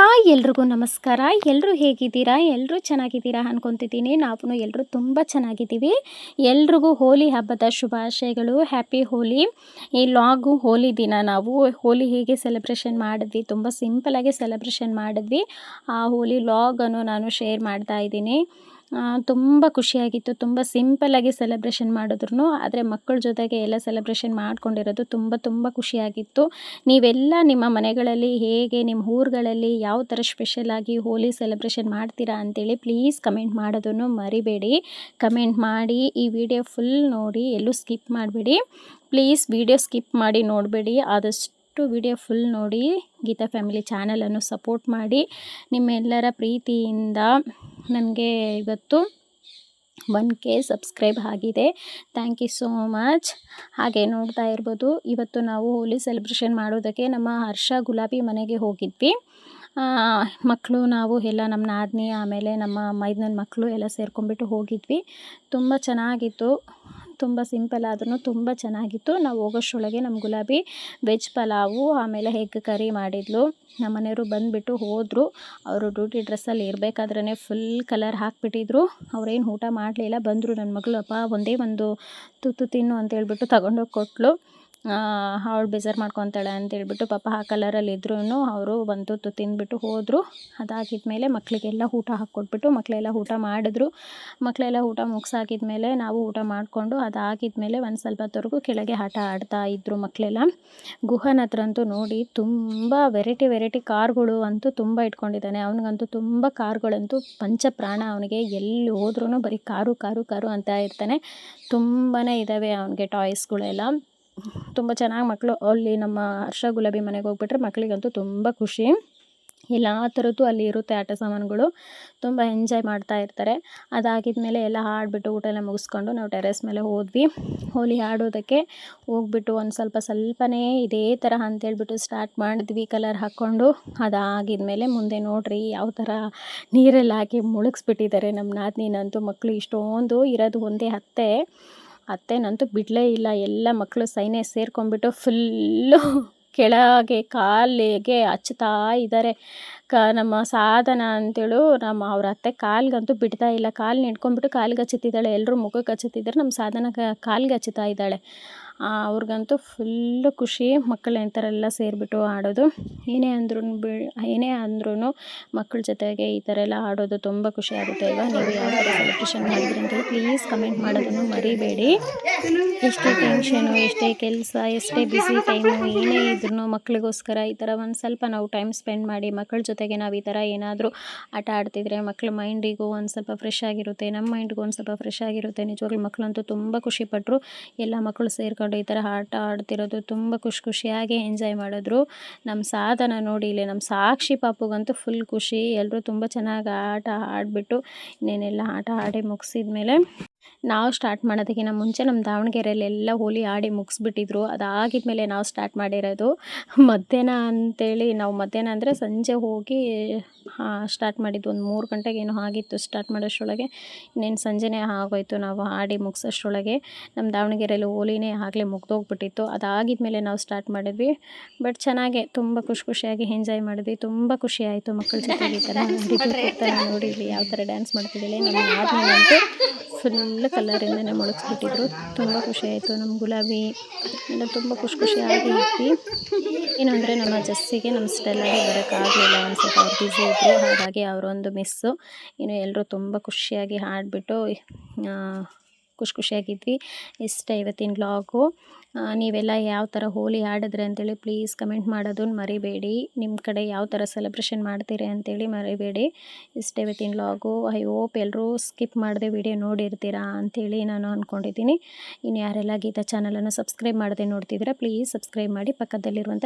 Hi ಎಲ್ರಿಗೂ ನಮಸ್ಕಾರ. ಎಲ್ಲರೂ ಹೇಗಿದ್ದೀರಾ? ಎಲ್ಲರೂ ಚೆನ್ನಾಗಿದ್ದೀರಾ ಅನ್ಕೊತಿದ್ದೀನಿ. ನಾವು ಎಲ್ಲರೂ ತುಂಬ ಚೆನ್ನಾಗಿದ್ದೀವಿ. ಎಲ್ರಿಗೂ ಹೋಲಿ ಹಬ್ಬದ ಶುಭಾಶಯಗಳು. ಹ್ಯಾಪಿ ಹೋಲಿ ಈ ಲಾಗು ಹೋಲಿ ದಿನ ನಾವು. ಹೋಲಿ ಹೇಗೆ ಸೆಲೆಬ್ರೇಷನ್ ಮಾಡಿದ್ವಿ? ತುಂಬ ಸಿಂಪಲಾಗಿ ಸೆಲೆಬ್ರೇಷನ್ ಮಾಡಿದ್ವಿ. ಆ ಹೋಲಿ ಲಾಗನ್ನು ನಾನು ಶೇರ್ ಮಾಡ್ತಾ ಇದ್ದೀನಿ. ತುಂಬ ಖುಷಿಯಾಗಿತ್ತು. ತುಂಬ ಸಿಂಪಲ್ಲಾಗಿ ಸೆಲೆಬ್ರೇಷನ್ ಮಾಡಿದ್ರು ಆದರೆ ಮಕ್ಕಳ ಜೊತೆಗೆ ಎಲ್ಲ ಸೆಲೆಬ್ರೇಷನ್ ಮಾಡ್ಕೊಂಡಿರೋದು ತುಂಬ ತುಂಬ ಖುಷಿಯಾಗಿತ್ತು. ನೀವೆಲ್ಲ ನಿಮ್ಮ ಮನೆಗಳಲ್ಲಿ ಹೇಗೆ, ನಿಮ್ಮ ಊರುಗಳಲ್ಲಿ ಯಾವ ಥರ ಸ್ಪೆಷಲಾಗಿ ಹೋಲಿ ಸೆಲೆಬ್ರೇಷನ್ ಮಾಡ್ತೀರಾ ಅಂತೇಳಿ ಪ್ಲೀಸ್ ಕಮೆಂಟ್ ಮಾಡೋದನ್ನು ಮರಿಬೇಡಿ. ಕಮೆಂಟ್ ಮಾಡಿ, ಈ ವಿಡಿಯೋ ಫುಲ್ ನೋಡಿ, ಎಲ್ಲೂ ಸ್ಕಿಪ್ ಮಾಡಬೇಡಿ. ಪ್ಲೀಸ್ ವಿಡಿಯೋ ಸ್ಕಿಪ್ ಮಾಡಿ ನೋಡಬೇಡಿ. ಆದಷ್ಟು ವಿಡಿಯೋ ಫುಲ್ ನೋಡಿ, ಗೀತಾ ಫ್ಯಾಮಿಲಿ ಚಾನಲನ್ನು ಸಪೋರ್ಟ್ ಮಾಡಿ, ನಿಮ್ಮೆಲ್ಲರ ಪ್ರೀತಿಯಿಂದ ನನಗೆ ಇವತ್ತು ಒನ್ ಕೆ ಸಬ್ಸ್ಕ್ರೈಬ್ ಆಗಿದೆ. ಥ್ಯಾಂಕ್ ಯು ಸೋ ಮಚ್ ಹಾಗೆ ನೋಡ್ತಾ ಇರ್ಬೋದು, ಇವತ್ತು ನಾವು ಹೋಲಿ ಸೆಲೆಬ್ರೇಷನ್ ಮಾಡೋದಕ್ಕೆ ನಮ್ಮ ಹರ್ಷ ಗುಲಾಬಿ ಮನೆಗೆ ಹೋಗಿದ್ವಿ. ಮಕ್ಕಳು ನಾವು ಎಲ್ಲ ನಮ್ಮ ನಾದಿನಿ, ಆಮೇಲೆ ನಮ್ಮ ಮೈದನ ಮಕ್ಕಳು ಎಲ್ಲ ಸೇರ್ಕೊಂಡ್ಬಿಟ್ಟು ಹೋಗಿದ್ವಿ. ತುಂಬ ಚೆನ್ನಾಗಿತ್ತು. ತುಂಬ ಸಿಂಪಲ್ ಆದ್ರೂ ತುಂಬ ಚೆನ್ನಾಗಿತ್ತು. ನಾವು ಹೋಗೋಷ್ಟರೊಳಗೆ ನಮ್ಮ ಗುಲಾಬಿ ವೆಜ್ ಪಲಾವು, ಆಮೇಲೆ ಹೆಗ್ ಕರಿ ಮಾಡಿದ್ಲು. ನಮ್ಮ ಮನೆಯವರು ಬಂದುಬಿಟ್ಟು ಹೋದರು. ಅವರು ಡ್ಯೂಟಿ ಡ್ರೆಸ್ಸಲ್ಲಿ ಇರಬೇಕಾದ್ರೆ ಫುಲ್ ಕಲರ್ ಹಾಕಿಬಿಟ್ಟಿದ್ರು. ಅವ್ರೇನು ಊಟ ಮಾಡಲಿಲ್ಲ. ಬಂದರು ನನ್ನ ಮಗಳು, ಅಪ್ಪ, ಒಂದೇ ಒಂದು ತುತ್ತು ತಿನ್ನು ಅಂತೇಳ್ಬಿಟ್ಟು ತಗೊಂಡೋಗಿ ಕೊಟ್ಟಳು ಅವಳು ಬೇಜಾರು ಮಾಡ್ಕೊತಾಳೆ ಅಂತೇಳ್ಬಿಟ್ಟು ಪಾಪ ಆ ಕಲರಲ್ಲಿ ಇದ್ರೂ ಅವರು ಬಂದು ತಿಂದುಬಿಟ್ಟು ಹೋದರು. ಅದಾಗಿದ್ಮೇಲೆ ಮಕ್ಕಳಿಗೆಲ್ಲ ಊಟ ಹಾಕ್ಕೊಟ್ಬಿಟ್ಟು ಮಕ್ಕಳೆಲ್ಲ ಊಟ ಮಾಡಿದ್ರು. ಮಕ್ಕಳೆಲ್ಲ ಊಟ ಮುಗಿಸಾಕಿದ್ಮೇಲೆ ನಾವು ಊಟ ಮಾಡಿಕೊಂಡು ಅದಾಗಿದ್ಮೇಲೆ ಒಂದು ಸ್ವಲ್ಪ ಹೊತ್ತವರೆಗೂ ಕೆಳಗೆ ಆಟ ಆಡ್ತಾ ಇದ್ದರು ಮಕ್ಕಳೆಲ್ಲ ಗುಹನ ಹತ್ರ ಅಂತೂ ನೋಡಿ ತುಂಬ ವೆರೈಟಿ ವೆರೈಟಿ ಕಾರ್ಗಳು ಅಂತೂ ತುಂಬ ಇಟ್ಕೊಂಡಿದ್ದಾನೆ. ಅವನಿಗಂತೂ ತುಂಬ ಕಾರ್ಗಳಂತೂ ಪಂಚಪ್ರಾಣ ಅವನಿಗೆ. ಎಲ್ಲಿ ಹೋದ್ರೂ ಬರೀ ಕಾರು ಕಾರು ಕಾರು ಅಂತ ಇರ್ತಾನೆ. ತುಂಬಾ ಇದ್ದಾವೆ ಅವನಿಗೆ ಟಾಯ್ಸ್ಗಳೆಲ್ಲ ತುಂಬ ಚೆನ್ನಾಗಿ ಮಕ್ಕಳು ಅಲ್ಲಿ ನಮ್ಮ ಹರ್ಷ ಗುಲಾಬಿ ಮನೆಗೆ ಹೋಗ್ಬಿಟ್ರೆ ಮಕ್ಕಳಿಗಂತೂ ತುಂಬ ಖುಷಿ. ಎಲ್ಲ ಥರದ್ದು ಅಲ್ಲಿ ಇರುತ್ತೆ ಆಟ ಸಾಮಾನುಗಳು. ತುಂಬ ಎಂಜಾಯ್ ಮಾಡ್ತಾ ಇರ್ತಾರೆ. ಅದಾಗಿದ ಮೇಲೆ ಎಲ್ಲ ಆಡ್ಬಿಟ್ಟು ಊಟ ಎಲ್ಲ ಮುಗಿಸ್ಕೊಂಡು ನಾವು ಟೆರೆಸ್ ಮೇಲೆ ಹೋದ್ವಿ. ಹೋಲಿ ಆಡೋದಕ್ಕೆ ಹೋಗ್ಬಿಟ್ಟು ಒಂದು ಸ್ವಲ್ಪ ಸ್ವಲ್ಪನೇ ಇದೇ ಥರ ಅಂತೇಳ್ಬಿಟ್ಟು ಸ್ಟಾರ್ಟ್ ಮಾಡಿದ್ವಿ ಕಲರ್ ಹಾಕ್ಕೊಂಡು. ಅದಾಗಿದ ಮೇಲೆ ಮುಂದೆ ನೋಡ್ರಿ ಯಾವ ಥರ ನೀರಲ್ಲಿ ಹಾಕಿ ಮುಳುಗಿಸ್ಬಿಟ್ಟಿದ್ದಾರೆ ನಮ್ಮ ನಾದಿನಂತೂ ಮಕ್ಕಳು ಇಷ್ಟೊಂದು ಇರೋದು ಒಂದೇ ಹತ್ತೆ. ಅತ್ತೆನಂತೂ ಬಿಡಲೇ ಇಲ್ಲ. ಎಲ್ಲ ಮಕ್ಕಳು ಸೈನೇ ಸೇರ್ಕೊಂಡ್ಬಿಟ್ಟು ಫುಲ್ಲು ಕೆಳಗೆ ಕಾಲಿಗೆ ಹಚ್ತಾ ಇದ್ದಾರೆ. ಕ, ನಮ್ಮ ಸಾಧನ ಅಂತೇಳು ನಮ್ಮ ಅವ್ರ ಅತ್ತೆ ಕಾಲ್ಗಂತೂ ಬಿಡ್ತಾ ಇಲ್ಲ. ಕಾಲು ನೆಡ್ಕೊಂಡ್ಬಿಟ್ಟು ಕಾಲಿಗೆ ಹಚ್ಚುತ್ತಿದ್ದಾಳೆ. ಎಲ್ಲರೂ ಮುಖಕ್ಕೆ ಹಚ್ಚುತ್ತಿದ್ದಾರೆ. ನಮ್ಮ ಸಾಧನ ಕಾಲಿಗೆ ಹಚ್ಚುತ್ತಾ ಇದ್ದಾಳೆ. ಅವ್ರಿಗಂತೂ ಫುಲ್ಲು ಖುಷಿ. ಮಕ್ಕಳು ಎಲ್ಲ ಸೇರಿಬಿಟ್ಟು ಆಡೋದು. ಏನೇ ಅಂದ್ರೂ ಬಿ, ಏನೇ ಅಂದ್ರೂ ಮಕ್ಕಳ ಜೊತೆಗೆ ಈ ಥರ ಎಲ್ಲ ಆಡೋದು ತುಂಬ ಖುಷಿ ಆಗುತ್ತೆ ಅಲ್ವಾ? ನೀವು ಯಾವ ಥರ ಸೆಲೆಬ್ರೇಷನ್ ಮಾಡಿದ್ರಿ ಅಂತೇಳಿ ಪ್ಲೀಸ್ ಕಮೆಂಟ್ ಮಾಡೋದನ್ನು ಮರಿಬೇಡಿ. ಎಷ್ಟೇ ಟೆನ್ಷನು ಎಷ್ಟೇ ಕೆಲಸ, ಎಷ್ಟೇ ಬ್ಯುಸಿ ಟೈಮು ಏನೇ ಇದ್ರೂ ಮಕ್ಕಳಿಗೋಸ್ಕರ ಈ ಥರ ಒಂದು ಸ್ವಲ್ಪ ನಾವು ಟೈಮ್ ಸ್ಪೆಂಡ್ ಮಾಡಿ ಮಕ್ಕಳ ಜೊತೆಗೆ ನಾವು ಈ ಥರ ಏನಾದರೂ ಆಟ ಆಡ್ತಿದ್ರೆ ಮಕ್ಕಳ ಮೈಂಡಿಗೂ ಒಂದು ಸ್ವಲ್ಪ ಫ್ರೆಶ್ ಆಗಿರುತ್ತೆ ನಮ್ಮ ಮೈಂಡ್ಗೂ ಒಂದು ಸ್ವಲ್ಪ ಫ್ರೆಶ್ ಆಗಿರುತ್ತೆ. ನಿಜವಾಗ್ಲೂ ಮಕ್ಕಳಂತೂ ತುಂಬ ಖುಷಿಪಟ್ಟರು ಎಲ್ಲ ಮಕ್ಕಳು ಸೇರ್ಕೊಂಡು ಈ ಥರ ಆಟ ಆಡ್ತಿರೋದು ತುಂಬ ಖುಷಿ ಖುಷಿಯಾಗಿ ಎಂಜಾಯ್ ಮಾಡಿದ್ರು. ನಮ್ಮ ಸಾಧನ ನೋಡಿ ಇಲ್ಲಿ ನಮ್ಮ ಸಾಕ್ಷಿ ಪಾಪುಗಂತೂ ಫುಲ್ ಖುಷಿ. ಎಲ್ಲರೂ ತುಂಬ ಚೆನ್ನಾಗಿ ಆಟ ಆಡಿಬಿಟ್ಟು ಇನ್ನೇನೆಲ್ಲ ಆಟ ಆಡಿ ಮುಗಿಸಿದ ಮೇಲೆ ನಾವು ಸ್ಟಾರ್ಟ್ ಮಾಡೋದಕ್ಕಿಂತ ಮುಂಚೆ ನಮ್ಮ ದಾವಣಗೆರೆಯಲ್ಲಿ ಎಲ್ಲ ಹೋಲಿ ಆಡಿ ಮುಗಿಸ್ಬಿಟ್ಟಿದ್ರು. ಅದಾಗಿದ ಮೇಲೆ ನಾವು ಸ್ಟಾರ್ಟ್ ಮಾಡಿರೋದು ಮಧ್ಯಾಹ್ನ ಅಂತೇಳಿ ನಾವು ಮಧ್ಯಾಹ್ನ ಅಂದರೆ ಸಂಜೆ ಹೋಗಿ ಸ್ಟಾರ್ಟ್ ಮಾಡಿದ್ದು ಒಂದು ಮೂರು ಗಂಟೆಗೆ ಏನೋ ಆಗಿತ್ತು ಸ್ಟಾರ್ಟ್ ಮಾಡೋಷ್ಟರೊಳಗೆ. ಇನ್ನೇನು ಸಂಜೆನೇ ಆಗೋಯ್ತು ನಾವು ಆಡಿ ಮುಗಿಸೋಷ್ಟ್ರೊಳಗೆ. ನಮ್ಮ ದಾವಣಗೆರೆಯಲ್ಲಿ ಹೋಲಿನೇ ಆಗಲೇ ಮುಗ್ದೋಗ್ಬಿಟ್ಟಿತ್ತು. ಅದಾಗಿದ ಮೇಲೆ ನಾವು ಸ್ಟಾರ್ಟ್ ಮಾಡಿದ್ವಿ. ಬಟ್ ಚೆನ್ನಾಗೆ ತುಂಬ ಖುಷಿ ಖುಷಿಯಾಗಿ ಎಂಜಾಯ್ ಮಾಡಿದ್ವಿ. ತುಂಬ ಖುಷಿ ಆಯಿತು ಮಕ್ಕಳ ಜೊತೆಗೆ ಈ ಥರ ನೋಡಿದ್ವಿ. ಯಾವ ಥರ ಡ್ಯಾನ್ಸ್ ಮಾಡ್ತಿದ್ದಿಲ್ಲ. ನಮ್ಮ ಆದ್ಮೇಲೆ ಫುಲ್ ಕಲರಿಂದನೇ ಮುಳುಗಿಸ್ಬಿಟ್ಟಿದ್ರು. ತುಂಬ ಖುಷಿ ಆಯಿತು. ನಮ್ಮ ಗುಲಾಬಿ ಎಲ್ಲ ತುಂಬ ಖುಷಿ ಖುಷಿಯಾಗಿ ಇದ್ವಿ. ಏನು ಅಂದರೆ ನಮ್ಮ ಜಸ್ಸಿಗೆ ನಮ್ಮ ಸ್ಟೆಲ್ಲಾಗೆ ಬರೋಕ್ಕಾಗಲಿಲ್ಲ ಸ್ವಲ್ಪ ಅವ್ರು ಬ್ಯುಸಿ ಇದ್ದರು ಹಾಗಾಗಿ ಅವರೊಂದು ಮಿಸ್ಸು ಇನ್ನು ಎಲ್ಲರೂ ತುಂಬ ಖುಷಿಯಾಗಿ ಹಾಡಿಬಿಟ್ಟು ಖುಷಿ ಖುಷಿಯಾಗಿದ್ವಿ. ಇಷ್ಟ ಇವತ್ತಿನ ವ್ಲಾಗು ನೀವೆಲ್ಲ ಯಾವ ಥರ ಹೋಲಿ ಆಡಿದ್ರೆ ಅಂತೇಳಿ ಪ್ಲೀಸ್ ಕಮೆಂಟ್ ಮಾಡೋದನ್ನು ಮರಿಬೇಡಿ. ನಿಮ್ಮ ಕಡೆ ಯಾವ ಥರ ಸೆಲೆಬ್ರೇಷನ್ ಮಾಡ್ತೀರಿ ಅಂತೇಳಿ ಮರಿಬೇಡಿ. ಇಷ್ಟ ಇವತ್ತಿನ ವ್ಲಾಗು ಐ ಹೋಪ್ ಎಲ್ಲರೂ ಸ್ಕಿಪ್ ಮಾಡದೆ ವಿಡಿಯೋ ನೋಡಿರ್ತೀರಾ ಅಂಥೇಳಿ ನಾನು ಅಂದ್ಕೊಂಡಿದ್ದೀನಿ ಇನ್ನು ಯಾರೆಲ್ಲ ಗೀತಾ ಚಾನಲನ್ನು ಸಬ್ಸ್ಕ್ರೈಬ್ ಮಾಡದೆ ನೋಡ್ತಿದ್ದೀರಾ ಪ್ಲೀಸ್ ಸಬ್ಸ್ಕ್ರೈಬ್ ಮಾಡಿ ಪಕ್ಕದಲ್ಲಿರುವಂಥ